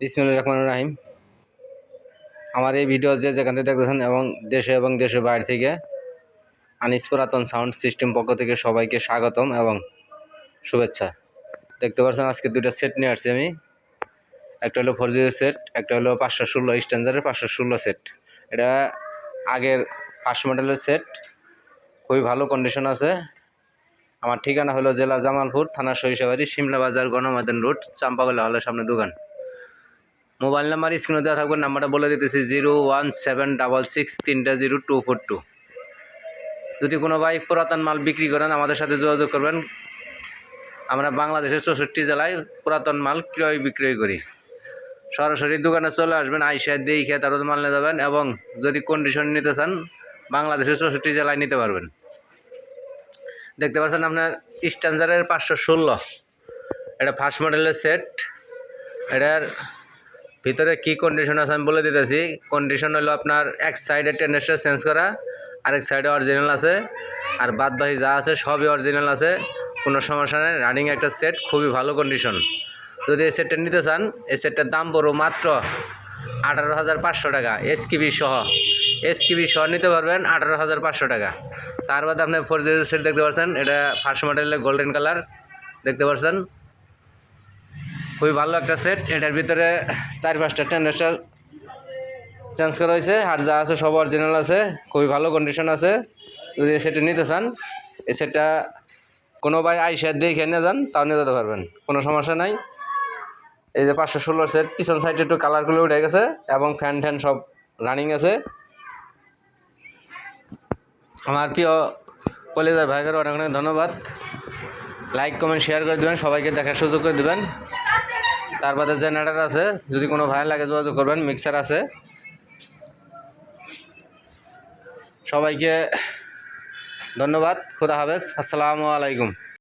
বিসমুল্লাহ রহমান রাহিম। আমার এই ভিডিও যে যেখান থেকে দেখতেছেন এবং দেশে এবং দেশের বাইরে থেকে আনিস পুরাতন সাউন্ড সিস্টেম পক্ষ থেকে সবাইকে স্বাগতম এবং শুভেচ্ছা। দেখতে পাচ্ছেন আজকে দুটো সেট নিয়ে আসছি আমি। একটা হলো ফোর জিরো সেট, একটা হলো পাঁচশো ষোলো স্ট্যান্ডার্ডের পাঁচশো ষোলো সেট। এটা আগের ফার্স্ট মডেলের সেট, খুবই ভালো কন্ডিশন আছে। আমার ঠিকানা হলো জেলা জামালপুর, থানা সরিষাবাড়ি শিমলা বাজার, গণমাধ্যম রোড, চাম্পাগলা হলের সামনে দোকান। মোবাইল নাম্বার স্ক্রিনে দেওয়া থাকবে, নাম্বারটা বলে দিতেছি, zero one seven double six তিনটা জিরো টু ফোর টু। যদি কোনো ভাই পুরাতন মাল বিক্রি করেন, আমাদের সাথে যোগাযোগ করবেন। আমরা বাংলাদেশের চৌষট্টি জেলায় পুরাতন মাল ক্রয় বিক্রয় করি। সরাসরি দোকানে চলে আসবেন, আইসা দিয়ে খেয়ে তারও মাল নিয়ে যাবেন এবং যদি কন্ডিশন নিতে চান, বাংলাদেশের চৌষট্টি জেলায় নিতে পারবেন। দেখতে পাচ্ছেন আপনার স্ট্যান্ডার্ডের পাঁচশো ষোলো। এটা ফার্স্ট মডেলের সেট এটার ভিতরে কি কন্ডিশন আছে আমি বলে দিতেছি। কন্ডিশন হলো আপনার এক সাইডে টেন্ডেস্টার চেঞ্জ করা, আরেক সাইডে অরিজিনাল আছে। আর বাদ বাকি যা আছে সবই অরিজিনাল আছে। কোনো সমস্যা নেই রানিং একটা সেট খুবই ভালো কন্ডিশন যদি এই সেটটা নিতে চান, এই সেটটার দাম পড়ো মাত্র আঠারো হাজার পাঁচশো টাকা এসকিবি সহ। এসকিবি সহ নিতে পারবেন আঠারো হাজার পাঁচশো টাকা। তার বাদে আপনি ফোর জি সেট দেখতে পাচ্ছেন, এটা ফার্স্ট মডেলের গোল্ডেন কালার দেখতে পাচ্ছেন। খুবই ভালো একটা সেট এটার ভিতরে চার পাঁচটা টেন্ডারটা চেঞ্জ করা হয়েছে। আর যা আছে সব অরিজিনাল আছে। খুবই ভালো কন্ডিশন আছে। যদি এই নিতে চান, এই সেটটা কোনো ভাই আইসা দেখে নিয়ে যান, তাও নিয়ে যেতে পারবেন। কোনো সমস্যা নাই। এই যে পাঁচশো ষোলো সেট পিছন সাইডে একটু কালারগুলো উঠে গেছে এবং ফ্যান ট্যান সব রানিং আছে। আমার প্রিয় কলেজার ভাইদের অনেক অনেক ধন্যবাদ। লাইক কমেন্ট শেয়ার করে দেবেন। সবাইকে দেখার সুযোগ করে দেবেন। তার বাদে জেনারেটার আছে, যদি কোনো ভাই লাগে যোগাযোগ করবেন, মিক্সার আছে। সবাইকে ধন্যবাদ, খুদা হাফেজ, আসসালামু আলাইকুম।